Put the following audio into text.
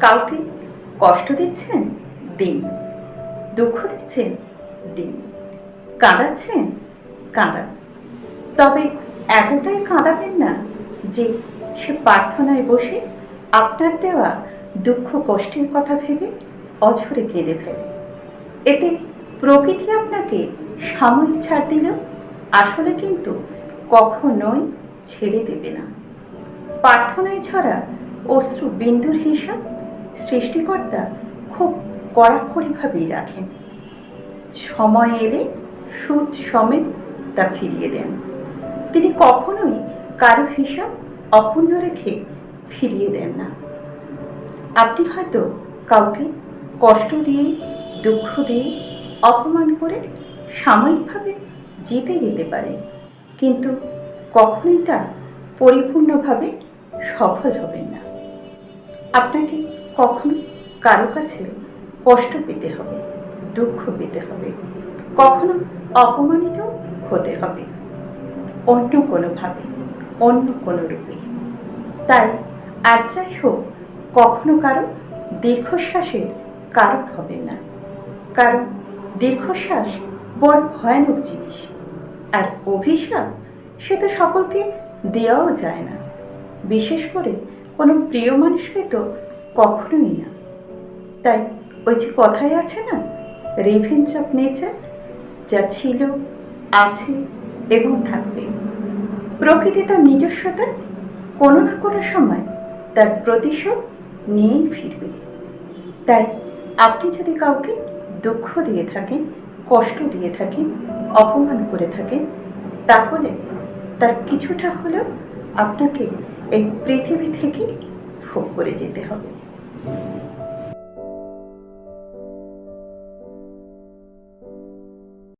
কাউকে কষ্ট দিচ্ছেন? দিন। দুঃখ দিচ্ছেন? দিন। কাঁদাচ্ছেন? কাঁদান। তবে এতটাই কাঁদাবেন না যে সে প্রার্থনায় বসে আপনার দেওয়া দুঃখ কষ্টের কথা ভেবে অঝরে কেঁদে ফেলে। এতে প্রকৃতি আপনাকে সাময়িক ছাড় দিলেও আসলে কিন্তু কখনোই ছেড়ে দেবে না। প্রার্থনায় ছড়া অশ্রু বিন্দুর হিসাব সৃষ্টিকর্তা খুব কড়াকড়িভাবেই রাখেন। সময় এলে সুদ সমেত তা ফিরিয়ে দেন। তিনি কখনোই কারও হিসাব অপূর্ণ রেখে ফিরিয়ে দেন না। আপনি হয়তো কাউকে কষ্ট দিয়ে, দুঃখ দিয়ে অপমান করে সাময়িকভাবে জিতে যেতে পারে কিন্তু কখনোই তা পরিপূর্ণভাবে সফল হবেন না। আপনাকে কখনো কারও কাছে কষ্ট পেতে হবে, দুঃখ পেতে হবে, কখনো অপমানিত হতে হবে। অন্য কোনোভাবে, অন্য কোনো রূপে। তাই আর যাই হোক, কখনো কারও দীর্ঘশ্বাসের কারণ হবে না। কারণ দীর্ঘশ্বাস বড় ভয়ানক জিনিস। আর অভিশাপ, সে তো সকলকে দেওয়াও যায় না। বিশেষ করে কোনো প্রিয় মানুষকে তো কখনোই না। তাই ওই যে কথাই আছে না রিভেঞ্জ অফ নেচার যা ছিল, আছে এবং থাকবে। প্রকৃতি তার নিজস্বতার কোনো না কোনো সময় তার প্রতিশোধ নিয়েই ফিরবে। তাই আপনি যদি কাউকে দুঃখ দিয়ে থাকেন, কষ্ট দিয়ে থাকেন, অপমান করে থাকেন, তাহলে তার কিছুটা হলেও আপনাকে এই পৃথিবী থেকে ভোগ করে যেতে হবে। Thank you.